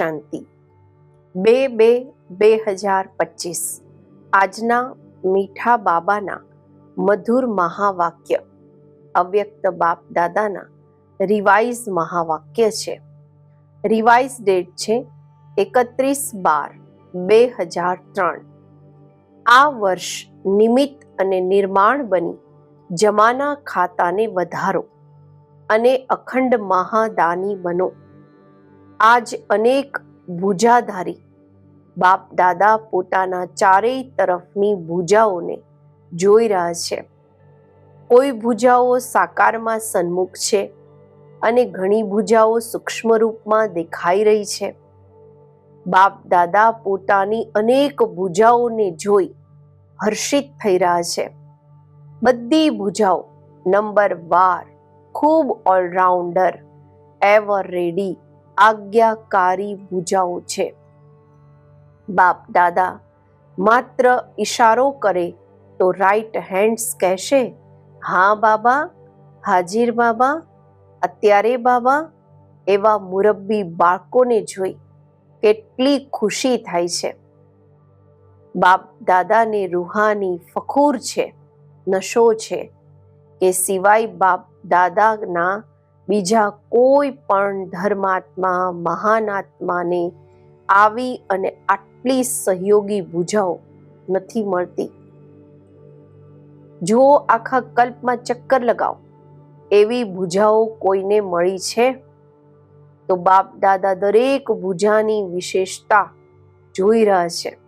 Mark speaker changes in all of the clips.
Speaker 1: શાંતિ. બે બે બે હજાર પચીસ. આજના મીઠા બાબાના મધુર મહાવાક્ય, અવ્યક્ત બાપ દાદાના રિવાઇઝ મહાવાક્ય છે. રિવાઇઝ ડેટ છે એકત્રીસ બાર બે હજાર ત્રણ. આ વર્ષ નિમિત્ત અને નિર્માણ બની જમાના ખાતાને વધારો અને અખંડ મહાદાની બનો. આજ અનેક ભુજાધારી બાપ, દાદા પોતાના ચારેય તરફની ભુજાઓને જોઈ રહ્યા છે. કોઈ ભુજાઓ સાકારમાં સન્મુખ છે અને ઘણી ભુજાઓ સૂક્ષ્મ રૂપમાં દેખાઈ રહી છે. બાપ, દાદા પોતાની અનેક ભુજાઓને જોઈ હર્ષિત થઈ રહ્યા છે. બધી ભુજાઓ નંબર વાર ખૂબ ઓલરાઉન્ડર, એવર રેડી આજ્ઞાકારી ભૂજાઓ છે. બાપ દાદા, માત્ર ઈશારો કરે તો રાઈટ હેન્ડ્સ કહેશે, હા બાબા, હાજીર બાબા, અત્યારે બાબા, એવા મુરબ્બી બાળકોને જોઈ કેટલી ખુશી થાય છે. બાપ દાદાને રૂહાની ફખૂર છે, નશો છે કે સિવાય બાપ દાદાના બીજા કોઈ પણ ધર્માત્મા, મહાન આત્માને આવી અને આટલી સહયોગી ભુજાઓ નથી મળતી. જો આખા કલ્પમાં ચક્કર લગાવો. એવી ભુજાઓ કોઈને મળી છે? તો બાપ દાદા દરેક ભુજાની વિશેષતા જોઈ રહ્યા છે.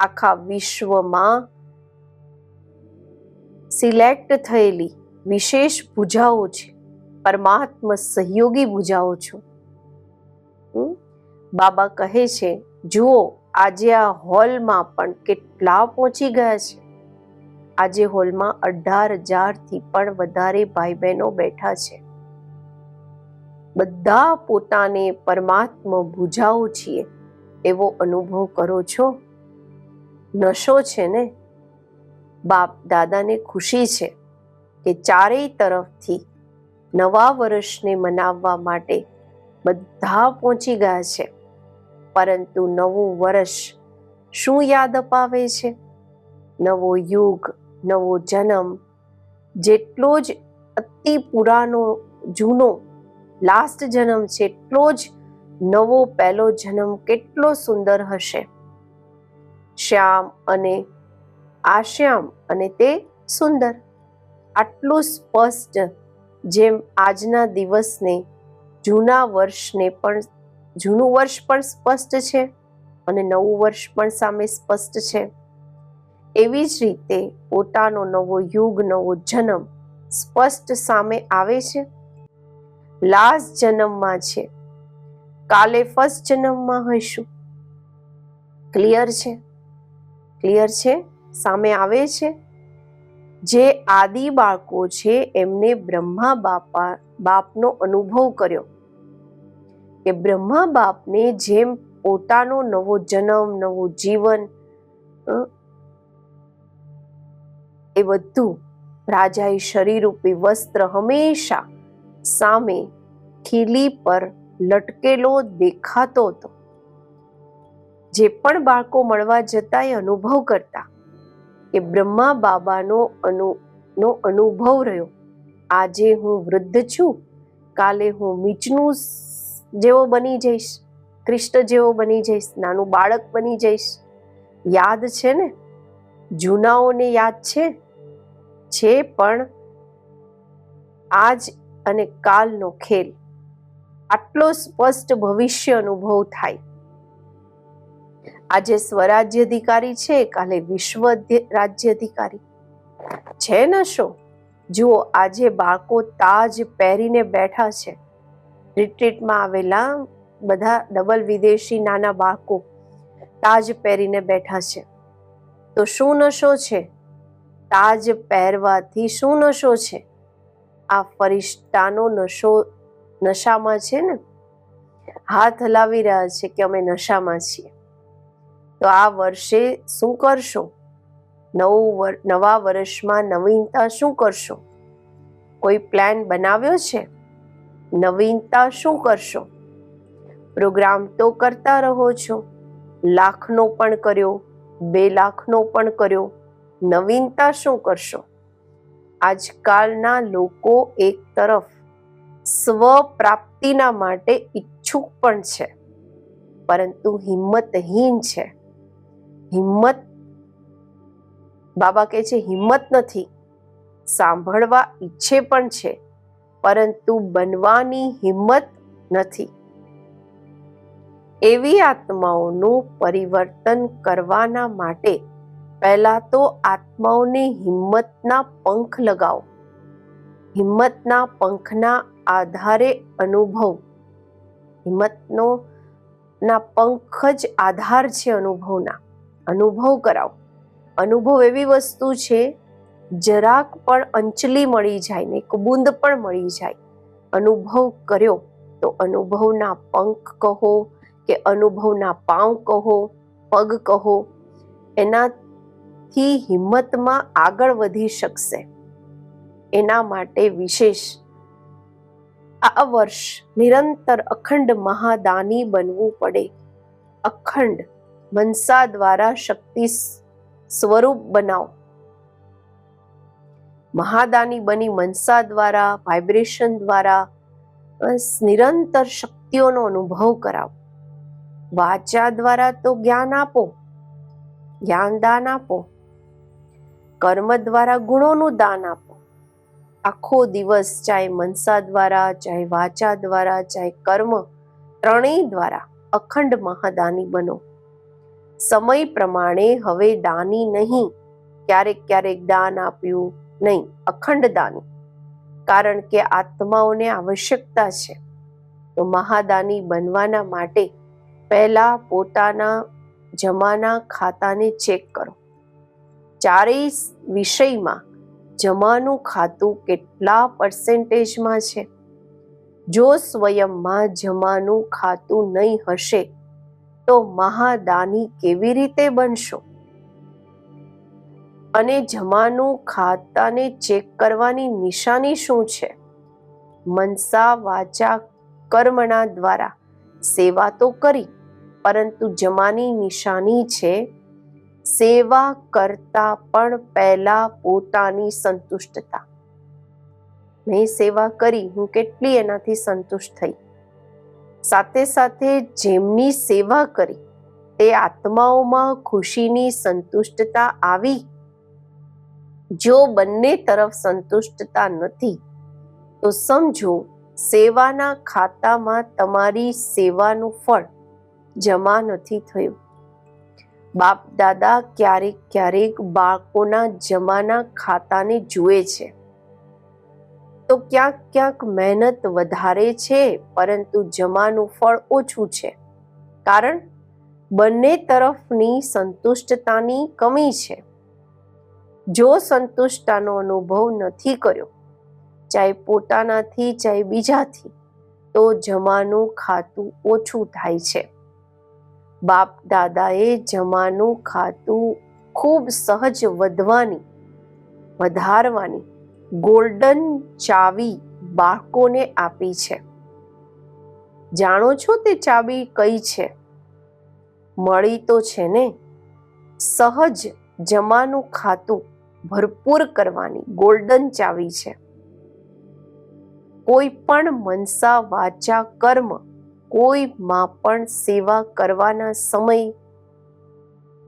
Speaker 1: આખા વિશ્વમાં સિલેક્ટ થયેલી વિશેષ ભુજાઓ છે. પરમાત્મા સહયોગી ભુજાઓ છો? બાબા કહે છે, જુઓ, આજે આ હોલમાં પણ કેટલા પહોંચી ગયા છે. આજે હોલમાં અઢાર હજારથી પણ વધારે ભાઈ બહેનો બેઠા છે. બધા પોતાને પરમાત્મા ભુજાઓ છીએ, એવો અનુભવ કરો છો? નશો છે ને? બાપ દાદાને ખુશી છે કે ચારેય તરફથી નવા વર્ષને મનાવવા માટે બધા પહોંચી ગયા છે. પરંતુ નવું વર્ષ શું યાદ અપાવે છે? નવો યુગ, નવો જન્મ, જેટલો જ અતિ પુરાનો, જૂનો લાસ્ટ જન્મ છે, એટલો જ નવો પહેલો જન્મ કેટલો સુંદર હશે. શ્યામ અને આશ્યામ અને તે સુંદર, આટલું સ્પષ્ટ જેમ આજના દિવસને, જૂના વર્ષને પણ, જૂનું વર્ષ પણ સ્પષ્ટ છે અને નવું વર્ષ પણ સામે સ્પષ્ટ છે. એવી જ રીતે પોતાનો નવો યુગ, નવો જન્મ સ્પષ્ટ સામે આવે છે. લાસ્ટ જન્મમાં છે. કાલે ફર્સ્ટ જન્મમાં હશું ક્લિયર છે? ક્લિયર છે? સામે આવે છે? જે આદિ બાળકો છે, એમને બ્રહ્મા બાપા, બાપનો અનુભવ કર્યો. કે બ્રહ્મા બાપને જેમ પોતાનો નવો જન્મ, નવું જીવન એ બધું રાજાએ શરીરરૂપી વસ્ત્ર હંમેશા સામે ખીલી પર લટકેલો દેખાતો હતો. જે પણ બાળકો મળવા જતા એ અનુભવ કરતા કે બ્રહ્મા બાબાનો અનુ, નો અનુભવ રહ્યો. આજે હું વૃદ્ધ છું. કાલે હું મીચનું જેવો બની જઈશ. કૃષ્ણ જેવો બની જઈશ. નાનું બાળક બની જઈશ. યાદ છે ને? જૂનાઓને યાદ છે? છે પણ આજ અને કાલનો ખેલ. આટલો સ્પષ્ટ ભવિષ્ય અનુભવ થાય. આજે સ્વરાજ્ય અધિકારી છે, કાલે વિશ્વ રાજ્ય અધિકારી છે ને શો? જુઓ, આજે બાળકો તાજ પહેરીને બેઠા છે. રિટ્રીટમાં આવેલા બધા ડબલ વિદેશી નાના બાળકો તાજ પહેરીને બેઠા છે. તો શું નશો છે? તાજ પહેરવાથી શું નશો છે? આ ફરિશ્તાનો નશો, નશામાં છે ને? હાથ હલાવી રહ્યા છે કે અમે નશામાં છીએ? તો આ વર્ષે શું કરશો? નવું નવા વર્ષમાં નવીનતા શું કરશો? કોઈ પ્લાન બનાવ્યો છે? નવીનતા શું કરશો? પ્રોગ્રામ તો કરતા રહો છો. લાખનો પણ કર્યો, બે લાખનો પણ કર્યો. નવીનતા શું કરશો? આજકાલના લોકો એક તરફ સ્વ પ્રાપ્તિના માટે ઈચ્છુક પણ છે, પરંતુ હિંમતહીન છે. હિંમત. બાબા કહે છે, હિંમત નથી. સાંભળવા ઈચ્છે પણ છે, પરંતુ બનવાની હિંમત નથી. એવી આત્માઓનું પરિવર્તન કરવાના માટે પહેલા તો આત્માઓને હિંમતના પંખ લગાવો. હિંમતના પંખના આધારે અનુભવ. હિંમતનો ના પંખ જ આધાર છે અનુભવના. અનુભવ કરાવો. અનુભવ એવી વસ્તુ છે, જરાક પણ અંચલી મળી જાય ને એક બુંદ પણ મળી જાય. અનુભવ કર્યો તો અનુભવના પંખ કહો કે અનુભવના પાંવ કહો, પગ કહો, એનાથી હિંમતમાં આગળ વધી શકશે. એના માટે વિશેષ આ વર્ષ નિરંતર અખંડ મહાદાની બનવું પડે. અખંડ મનસા દ્વારા શક્તિ સ્વરૂપ બનાવો. મહાદાની બની મનસા દ્વારા વાઇબ્રેશન દ્વારા નિરંતર શક્તિઓનો અનુભવ કરાવો. વાચા દ્વારા તો જ્ઞાન આપો, જ્ઞાન દાન આપો. કર્મ દ્વારા ગુણોનું દાન આપો. આખો દિવસ ચાહે મનસા દ્વારા, ચાહે વાચા દ્વારા, ચાહે કર્મ, ત્રણેય દ્વારા અખંડ મહાદાની બનો. સમય પ્રમાણે હવે દાની નહીં. ક્યારેક ક્યારેક દાન આપ્યું નહીં, અખંડ દાની. કારણ કે આત્માઓને આવશ્યકતા છે. તો મહાદાની બનવાના માટે પહેલા પોતાના જમાના ખાતાને ચેક કરો. ચારેય વિષયમાં જમાનું ખાતું કેટલા પર્સેન્ટેજમાં છે? જો સ્વયંમાં જમાનું ખાતું નહીં હશે તો મહાદાની કેવી રીતે બનશો? અને જમાનું ખાતાને ચેક કરવાની નિશાની શું છે? મનસા વાચા કર્મના દ્વારા સેવા તો કરી, પરંતુ જમાની નિશાની છે, સેવા કરતા પણ પહેલા પોતાની સંતુષ્ટતા. મેં સેવા કરી, હું કેટલી એનાથી સંતુષ્ટ થઈ? સાથે સાથે જેમની સેવા કરી તે આત્માઓમાં ખુશીની સંતુષ્ટતા આવી. જો બંને તરફ સંતુષ્ટતા નથી, તો સમજો સેવાના ખાતામાં તમારી સેવાનું ફળ જમા નથી થયું. બાપ દાદા ક્યારેક ક્યારેક બાળકોના જમાના ખાતાને જુએ છે. તો ક્યાંક ક્યાંક મહેનત વધારે છે, પરંતુ જમાનું ફળ ઓછું છે. કારણ, બંને તરફની સંતુષ્ટતાની કમી છે. જો સંતુષ્ટતાનો અનુભવ નથી કર્યો, ચાહે પોતાનાથી, ચાહે બીજાથી, તો જમાનું ખાતું ઓછું થાય છે. બાપ દાદાએ જમાનું ખાતું ખૂબ સહજ વધવાની, વધારવાની ગોલ્ડન ચાવી બાળકોને આપી છે. જાણો છો તે ચાવી કઈ છે? મળી તો છે ને? સહજ જમાનું ખાતું ભરપૂર કરવાની ગોલ્ડન ચાવી છે. કોઈ પણ મનસા વાચા કર્મ કોઈમાં પણ સેવા કરવાના સમય,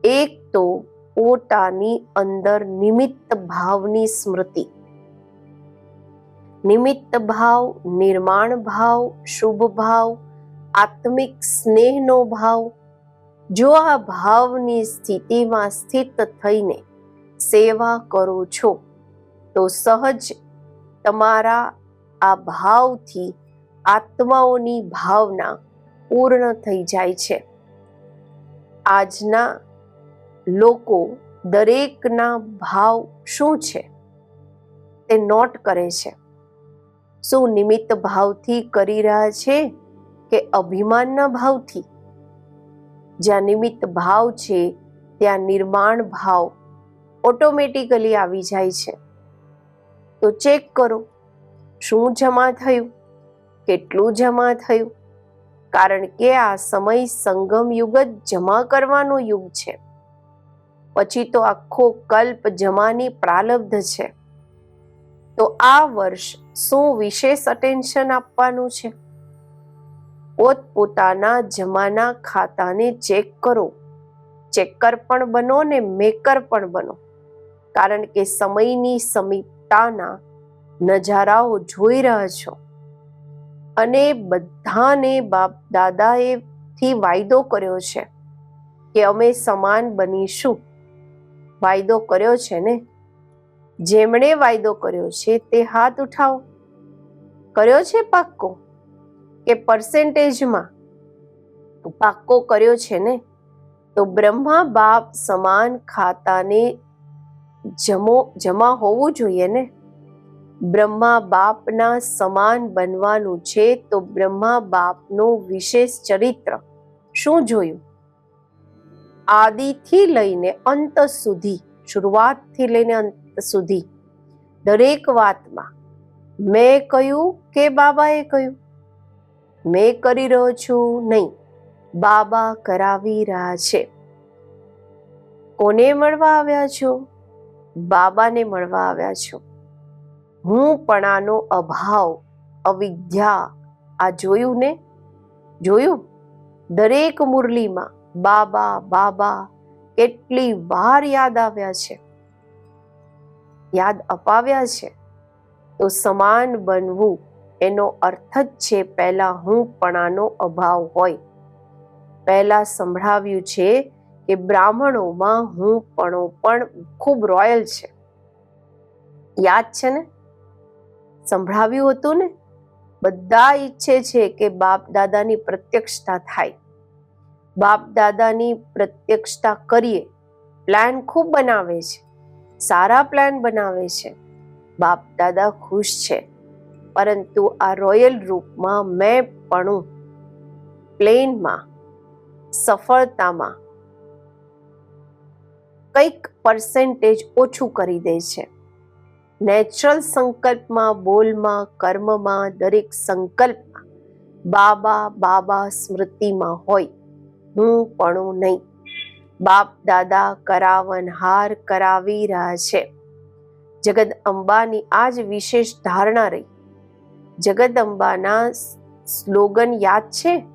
Speaker 1: એક તો પોતાની અંદર નિમિત્ત ભાવની સ્મૃતિ. નિમિત્ત ભાવ, નિર્માણ ભાવ, શુભ ભાવ, આત્મિક સ્નેહનો ભાવ. જો આ ભાવની સ્થિતિમાં સ્થિત થઈને સેવા કરો છો, તો સહજ તમારા આ ભાવથી આત્માઓની ભાવના પૂર્ણ થઈ જાય છે. આજના લોકો દરેકના ભાવ શું છે તે નોટ કરે છે. શું નિમિત્ત ભાવથી કરી રહ્યા છે કે અભિમાનના ભાવથી? જ્યાં નિમિત્ત ભાવ છે, ત્યાં નિર્માણ ભાવ ઓટોમેટિકલી આવી જાય છે. તો ચેક કરો, શું જમા થયું? કેટલું જમા થયું? કારણ કે આ સમય સંગમ યુગ જ જમા કરવાનો યુગ છે. પછી તો આખો કલ્પ જમાની પ્રાલબ્ધ છે. તો આ વર્ષ શું વિશેષ અટેન્શન આપવાનું છે? પોતપોતાના જમાના ખાતાને ચેક કરો. ચેકર પણ બનો ને મેકર પણ બનો. કારણ કે સમયની સમીપતાના નજારાઓ જોઈ રહ્યા છો. અને બધાને બાપ દાદાએ થી વાયદો કર્યો છે કે અમે સમાન બનીશું. વાયદો કર્યો છે ને? જેમણે વાયદો કર્યો છે તે હાથ ઉઠાવો. કર્યો છે પાક્કો? કે પર્સેન્ટેજમાં પાક્કો કર્યો છે ને? તો બ્રહ્મા બાપ સમાન ખાતાને જમો, જમા હોવું જોઈએ ને? બ્રહ્મા બાપના સમાન બનવાનું છે તો બ્રહ્મા બાપનું વિશેષ ચરિત્ર શું જોયું? આદિથી લઈને અંત સુધી, શરૂઆતથી લઈને અંત સુધી. દરેક વાતમાં મેં કહ્યું કે બાબાએ કહ્યું. મેં કરી રહ્યો છું નહીં. બાબા કરાવી રહ્યા છે. કોને મળવા આવ્યા છો? બાબાને મળવા આવ્યા છો. હું પણાનો અભાવ, અવિદ્યા આ જોયું ને? જોયું? દરેક મુરલીમાં બાબા બાબા કેટલી વાર યાદ આવ્યા છે. યાદ અપાવ્યા છે, તો સમાન બનવું એનો અર્થ જ છે પહેલા હું પણાનો અભાવ હોય. પહેલા સંભળાવ્યું છે કે બ્રાહ્મણોમાં હું પણો પણ ખૂબ રોયલ છે. યાદ છે ને? સંભળાવ્યું હતું ને? બધા ઈચ્છે છે કે બાપ દાદાની પ્રત્યક્ષતા થાય. બાપ દાદાની પ્રત્યક્ષતા કરીએ. પ્લાન ખૂબ બનાવે છે. સારા પ્લાન બનાવે છે. બાપ દાદા ખુશ છે. પરંતુ આ રોયલ રૂપમાં મેં પણ પ્લેનમાં, સફળતામાં કંઈક પર્સેન્ટેજ ઓછું કરી દે છે. નેચરલ સંકલ્પમાં, બોલમાં, કર્મમાં, દરેક સંકલ્પમાં બાબા બાબા સ્મૃતિમાં હોય, હું પણ નહીં. બાપ દાદા કરાવનહાર કરાવી રહ્યા છે. જગદ અંબાની આ જ વિશેષ ધારણા રહી. જગદ અંબાના સ્લોગન યાદ છે?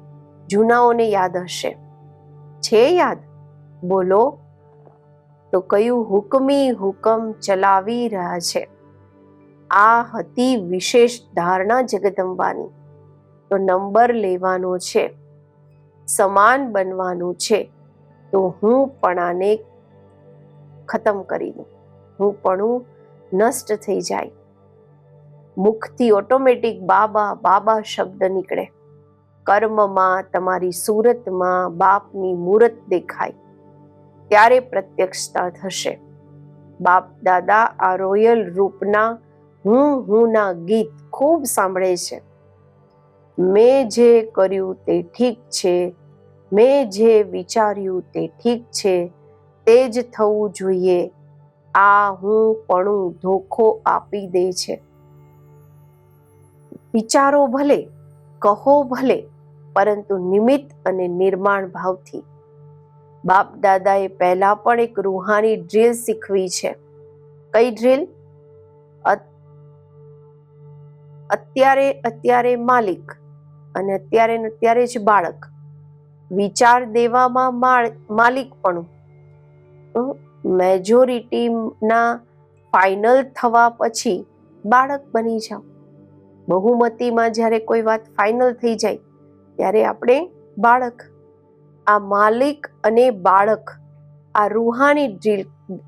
Speaker 1: જૂનાઓને યાદ હશે. છે યાદ? બોલો. તો કયું હુકમી હુકમ ચલાવી રહ્યા છે? આ હતી વિશેષ ધારણા જગદંબાની તો નંબર લેવાનો છે. સમાન બનવાનું છે. તો હું પણાને ખતમ કરી દઉં. હું પણું નષ્ટ થઈ જાય. મુખથી ઓટોમેટિક બાબા બાબા શબ્દ નીકળે. કર્મમાં તમારી સુરતમાં બાપની મૂરત દેખાય. ત્યારે પ્રત્યક્ષતા થશે. બાપ દાદા આ રોયલ રૂપના હું હુંના ગીત ખૂબ સાંભળે છે. મેં જે કર્યું તે ઠીક છે મેં જે વિચાર્યું તે ઠીક છે, તે જ થવું જોઈએ. આ હું પણ ધોખો આપી દે છે. વિચારો ભલે, કહો ભલે, પરંતુ નિમિત્ત અને નિર્માણ ભાવથી. બાપ દાદાએ પહેલા પણ એક રૂહાની ડ્રીલ શીખવી છે. કઈ ડ્રીલ? અત્યારે અત્યારે માલિક અને અત્યારે અત્યારે જ બાળક. વિચાર દેવામાં માલિક પણ મેજોરિટીના ફાઇનલ થવા પછી બાળક બની જાઓ. બહુમતીમાં જ્યારે કોઈ વાત ફાઇનલ થઈ જાય, ત્યારે આપણે બાળક, આ માલિક અને બાળક, આ રૂહાની ડ્રીલ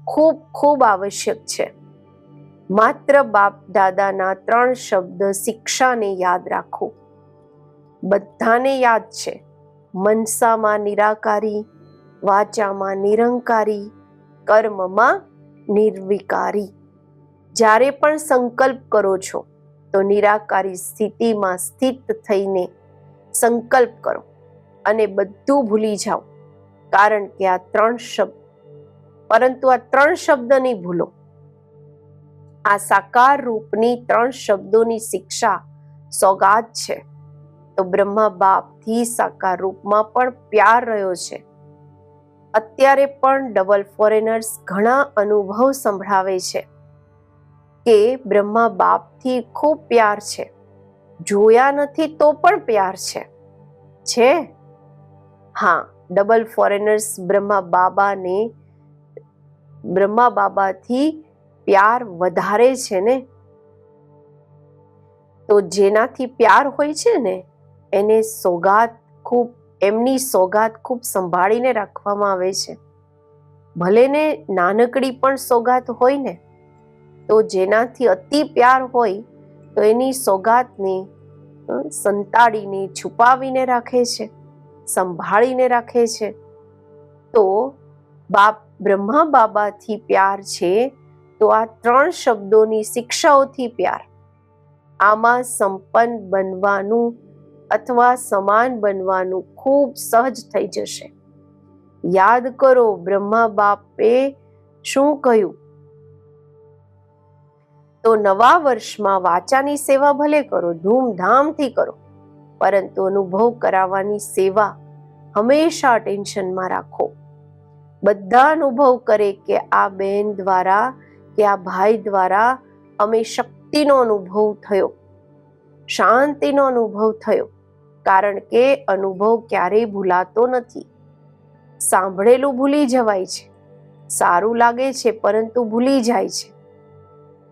Speaker 1: ખૂબ ખૂબ આવશ્યક છે. માત્ર બાપ દાદાના ત્રણ શબ્દ શિક્ષાને યાદ રાખો. બધાને યાદ છે. મનસામાં નિરાકારી, વાચામાં નિરંકારી, કર્મમાં નિર્વિકારી. જ્યારે પણ સંકલ્પ કરો છો, તો નિરાકારી સ્થિતિમાં સ્થિત થઈને સંકલ્પ કરો અને બધું ભૂલી જાઓ. કારણ કે આ ત્રણ શબ્દ, પરંતુ આ ત્રણ શબ્દ નહીં ભૂલો. આ સાકાર રૂપની ત્રણ શબ્દોની શિક્ષા સોગાત છે. તો બ્રહ્મા બાપથી સાકાર રૂપમાં પણ પ્યાર રહ્યો છે. અત્યારે પણ ડબલ ફોરેનર્સ ઘણા અનુભવ સંભળાવે છે કે બ્રહ્મા બાપથી ખૂબ પ્યાર છે. જોયા નથી તો પણ પ્યાર છે. છે? હા, ડબલ ફોરેનર્સ બ્રહ્મા બાબાને બ્રહ્મા બાબાથી પ્યાર વધારે છે ને? તો જેનાથી પ્યાર હોય છે ને એને સોગાત ખૂબ, એમની સોગાત ખૂબ સંભાળીને રાખવામાં આવે છે. ભલે ને નાનકડી પણ સોગાત હોય ને, તો જેનાથી અતિ પ્યાર હોય, તો એની સોગાતને સંતાડીને, છુપાવીને રાખે છે, સંભાળીને રાખે છે. તો બાપ, બ્રહ્મા બાબાથી પ્યાર છે, તો આ ત્રણ શબ્દોની શિક્ષાઓથી પ્યાર. આમાં સંપન્ન બનવાનું અથવા સમાન બનવાનું ખૂબ સહજ થઈ જશે. યાદ કરો, બ્રહ્મા બાપે શું કહ્યું? તો નવા વર્ષમાં વાચાની સેવા ભલે કરો, ધૂમધામથી કરો, પરંતુ અનુભવ કરાવવાની સેવા હંમેશા ટેન્શનમાં રાખો. બધા અનુભવ કરે કે આ બહેન દ્વારા, કે આ ભાઈ દ્વારા અમે શક્તિનો અનુભવ થયો. શાંતિનો અનુભવ થયો, કારણ કે અનુભવ ક્યારેય ભૂલાતો નથી. સાંભળેલું ભૂલી જવાય છે, સારું લાગે છે, પરંતુ ભૂલી જાય છે.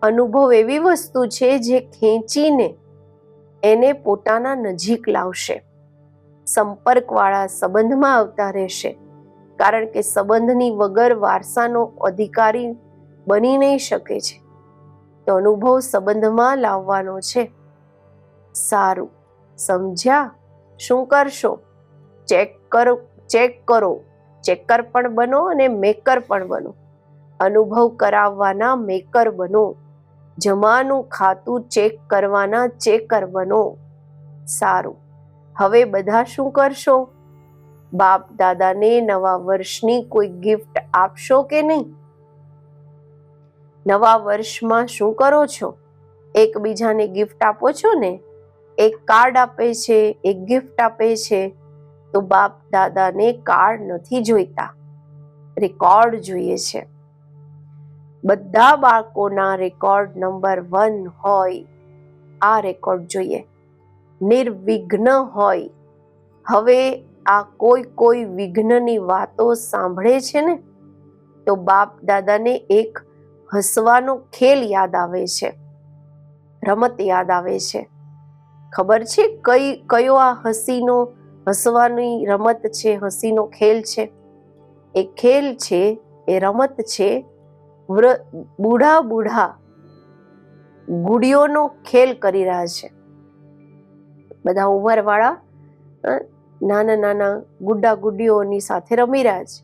Speaker 1: અનુભવ એવી વસ્તુ છે જે ખેંચીને એને પોતાના નજીક લાવશે. સંપર્કવાળા સંબંધમાં આવતા રહેશે, કારણ કે સંબંધની વગર વારસાનો અધિકારી બની નહીં શકે છે. તો અનુભવ સંબંધમાં લાવવાનો છે. સારું. સમજ્યા? શું કરશો? ચેક કરો ચેક કરો. ચેકર પણ બનો અને મેકર પણ બનો. અનુભવ કરાવવાના મેકર બનો. જમાનું ખાતું ચેક કરવાના ચેકર બનો. સારું. હવે બધા શું કરશો? બાપ દાદાને નવા વર્ષની કોઈ ગિફ્ટ આપશો કે નહીં? નવા વર્ષમાં શું કરો છો? એકબીજાને ગિફ્ટ આપો છો ને? એક કાર્ડ આપે છે, એક ગિફ્ટ આપે છે, તો બાપ દાદાને કાર્ડ નથી જોઈતા. રેકોર્ડ જોઈએ છે. બધા બાળકોના રેકોર્ડ નંબર વન હોય, આ રેકોર્ડ જોઈએ. નિર્વિઘ્ન હોય. હવે આ કોઈ કોઈ વિઘ્નની વાતો સાંભળે છે ને, તો બાપ દાદાને એક હસવાનો ખેલ યાદ આવે છે. રમત યાદ આવે છે. ખબર છે કઈ, કયો આ હસીનો, હસવાની રમત છે, હસીનો ખેલ છે? એ ખેલ છે, એ રમત છે બુઢા બુઢા ગુડીઓનો ખેલ કરી રહ્યા છે. બધા ઉંમરવાળા નાના નાના ગુડા ગુડીઓની સાથે રમી રહ્યા છે.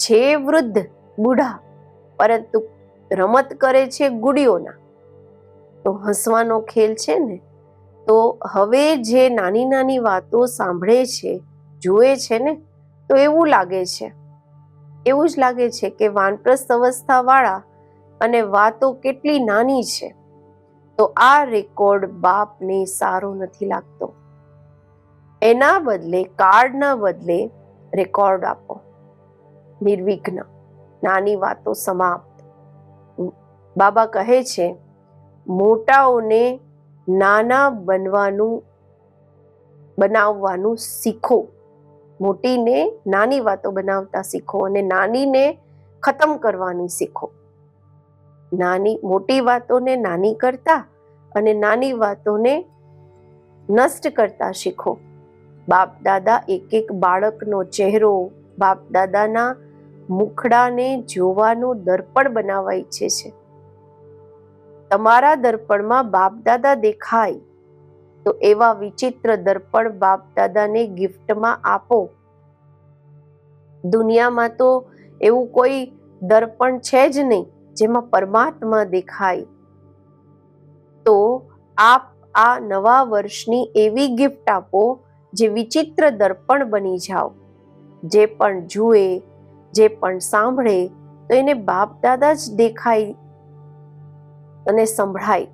Speaker 1: છે વૃદ્ધ બુઢા, પરંતુ રમત કરે છે ગુડીઓના. તો હસવાનો ખેલ છે ને તો હવે જે નાની નાની વાતો સાંભળે છે, જુએ છે ને, તો એવું લાગે છે. એવું જ લાગે છે કે વાનપ્રસ્થ અવસ્થાવાળા અને વાતો કેટલી નાની છે. તો આ રેકોર્ડ બાપને સારો નથી લાગતો. એના બદલે, કાર્ડના બદલે રેકોર્ડ આપો. નિર્વિઘ્ન. નાની વાતો સમાપ્ત. બાબા કહે છે, મોટાઓને નાના બનવાનું, બનાવવાનું શીખો. મોટીને નાની વાતો બનાવતા શીખો અને નાનીને ખતમ કરવાનું શીખો. નાની, મોટી વાતોને નાની કરતા અને નાની વાતોને નષ્ટ કરતા શીખો. બાપ દાદા એક એક બાળકનો ચહેરો બાપ દાદાના મુખડાને જોવાનું દર્પણ ઈચ્છે છે. તમારા દર્પણમાં બાપદાદા દેખાય, તો એવા વિચિત્ર દર્પણ બાપદાદાને ગિફ્ટમાં આપો. દુનિયામાં તો એવું કોઈ દર્પણ છે જ નહીં, જેમાં પરમાત્મા દેખાય. તો આપ આ નવા વર્ષની એવી ગિફ્ટ આપો, જે વિચિત્ર દર્પણ બની જાઓ. જે પણ જુએ, જે પણ સાંભળે, તો એને બાપ દાદા જ દેખાય અને સંભળાય.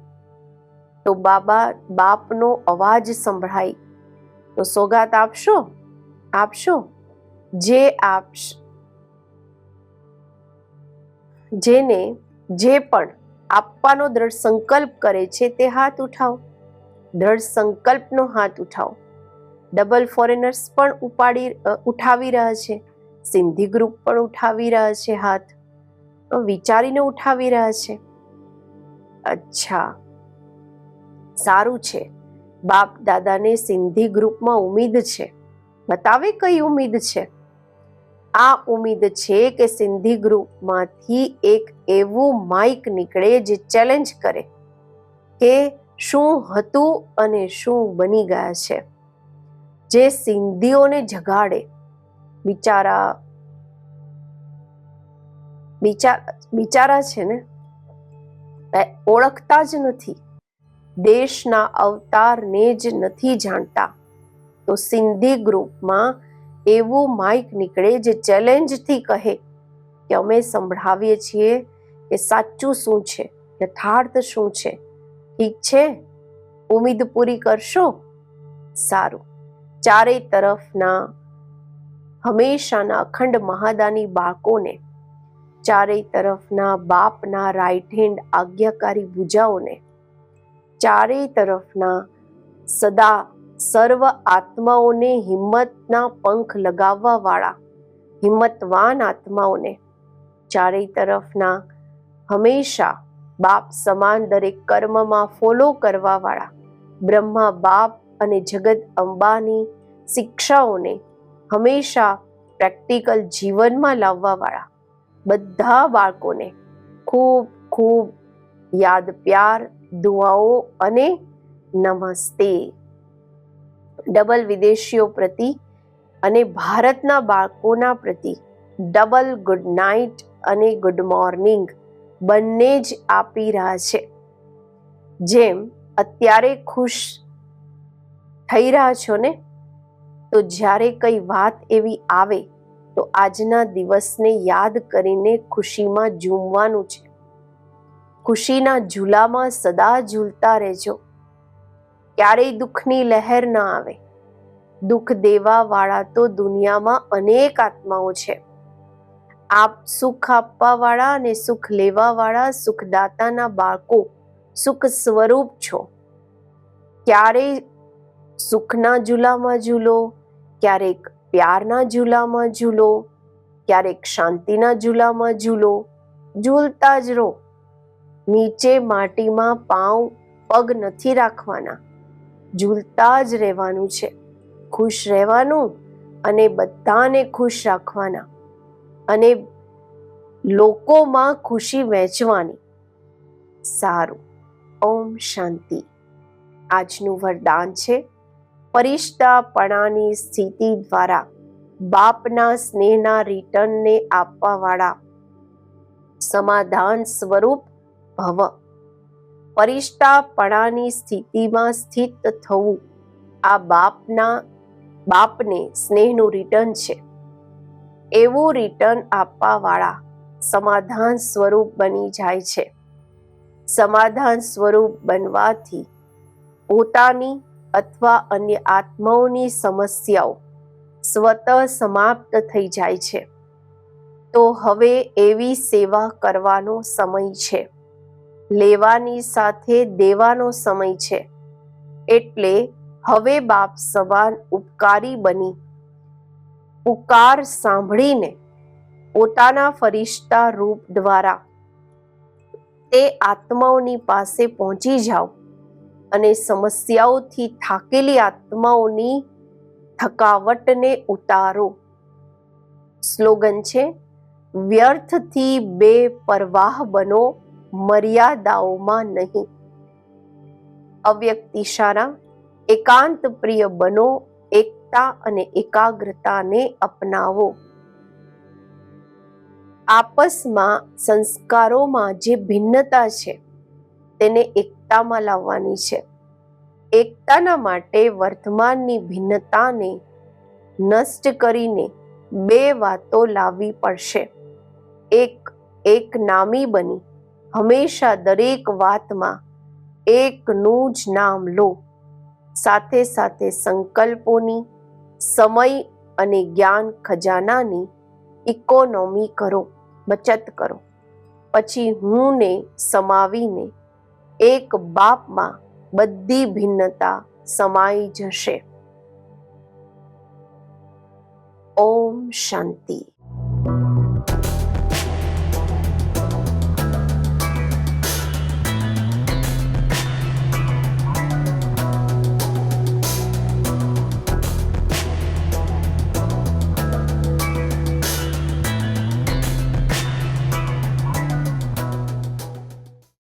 Speaker 1: તો બાબા બાપનો અવાજ સંભળાય. તો સોગાત આપશો? આપશો? જે આપશ. જેને જે પણ આપવાનો દ્રઢ સંકલ્પ કરે છે તે હાથ ઉઠાવો. દ્રઢ સંકલ્પનો હાથ ઉઠાવો. ડબલ ફોરેનર્સ પણ ઉપાડી ઉઠાવી રહ્યા છે. સિંધી ગ્રુપ પણ ઉઠાવી રહ્યા છે હાથ. વિચારીને ઉઠાવી રહ્યા છે. અચ્છા. સારું છે. બાપ દાદાને સિંધી ગ્રુપમાં ઉમીદ છે. બતાવે કઈ ઉમીદ છે? આ ઉમીદ છે કે સિંધી ગ્રુપમાંથી એક એવું માઇક નીકળે જે ચેલેન્જ કરે કે શું હતું અને શું બની ગયા છે. જે સિંધીઓને જગાડે. બિચારા બિચારા છે ને? ઓળખતા જ નથી. દેશના અવતારને જ નથી જાણતા. તો સિંધી ગ્રુપમાં એવું માઇક નીકળે જે ચેલેન્જથી કહે કે અમે સંભળાવીએ છીએ કે સાચું શું છે, યથાર્થ શું છે. ઠીક છે? ઉમીદ પૂરી કરશો? સારું. ચારેય તરફના હંમેશાના અખંડ મહાદાની બાળકોને ચારેય તરફના બાપના રાઈટ હેન્ડ આજ્ઞાકારી ભુજાઓને, ચારેય તરફના સદા સર્વ આત્માઓને હિંમતના પંખ લગાવવા વાળા હિંમતવાન આત્માઓને, ચારેય તરફના હંમેશા બાપ સમાન દરેક કર્મમાં ફોલો કરવા વાળા બ્રહ્મા બાપ અને જગત અંબાની શિક્ષાઓને હંમેશા પ્રેક્ટિકલ જીવનમાં લાવવા વાળા બધા બાળકોને ખૂબ ખૂબ યાદ, પ્યાર, દુઆઓ અને નમસ્તે. ડબલ વિદેશીઓ પ્રતિ અને ભારતના બાળકોના પ્રતિ ડબલ ગુડ નાઇટ અને ગુડ મોર્નિંગ બંને જ આપી રહ્યા છે. જેમ અત્યારે ખુશ થઈ રહ્યા છો ને? તો જ્યારે કઈ વાત એવી આવે તો આજના દિવસને યાદ કરીને ખુશીમાં ઝૂમવાનું છે. ખુશીના ઝૂલામાં સદા ઝૂલતા રહેજો. ક્યારેય દુઃખની લહેર ના આવે. દુઃખ દેવા વાળા તો દુનિયામાં અનેક આત્માઓ છે. આપ સુખ આપવા વાળા અને સુખ લેવા વાળા સુખદાતાના બાળકો સુખ સ્વરૂપ છો. ક્યારેય સુખના ઝૂલામાં ઝૂલો, ક્યારેક પ્યારના ઝૂલામાં ઝૂલો, ક્યારેક શાંતિના ઝૂલામાં ઝૂલો, ઝૂલતા જ રહો. નીચે માટીમાં પાઉં પગ નથી રાખવાના. ઝૂલતા જ રહેવાનું છે. ખુશ રહેવાનું અને બધાને ખુશ રાખવાના. અને લોકોમાં ખુશી વહેંચવાની. સારું. ઓમ શાંતિ. આજનું વરદાન છે. પરિષ્ઠાપણાની સ્થિતિ દ્વારા બાપના સ્નેહના રિટર્નને આપવાવાળા સમાધાન સ્વરૂપ ભવ. પરિષ્ઠાપણાની સ્થિતિમાં સ્થિત થવું આ બાપના, બાપને સ્નેહનું રિટર્ન છે. એવું રિટર્ન આપવાવાળા સમાધાન સ્વરૂપ બની જાય છે. સમાધાન સ્વરૂપ બનવાથી પોતાની અથવા અન્ય આત્માઓની સમસ્યાઓ સ્વતઃ સમાપ્ત થઈ જાય છે. તો હવે એવી સેવા કરવાનો સમય છે. લેવાની સાથે દેવાનો સમય છે. એટલે હવે બાપ સમાન ઉપકારી બની. પુકાર સાંભળીને પોતાના ફરિશ્તા રૂપ દ્વારા તે આત્માઓની પાસે પહોંચી જાઓ. અને સમસ્યાઓથી થાકેલી આત્માઓની થકાવટને ઉતારો. સ્લોગન છે, વ્યર્થથી બે પરવાહ બનો, મર્યાદાઓમાં નહીં. અવ્યક્ત ઇશારા એકાંત પ્રિય બનો, એકતા અને એકાગ્રતાને અપનાવો. આપસમાં સંસ્કારોમાં જે ભિન્નતા છે, તેને એકતામાં લાવવાની છે. એકતાના માટે વર્તમાનની ભિન્નતાને નષ્ટ કરીને બે વાતો લાવવી પડશે. એક એક નામી બની. હંમેશા દરેક વાતમાં એકનું જ નામ લો. સાથે સાથે સંકલ્પોની સમય અને જ્ઞાન ખજાનાની ઇકોનોમી કરો. બચત કરો. પછી હું ને સમાવીને એક બાપમાં બધી ભિન્નતા સમાઈ જશે. ઓમ શાંતિ.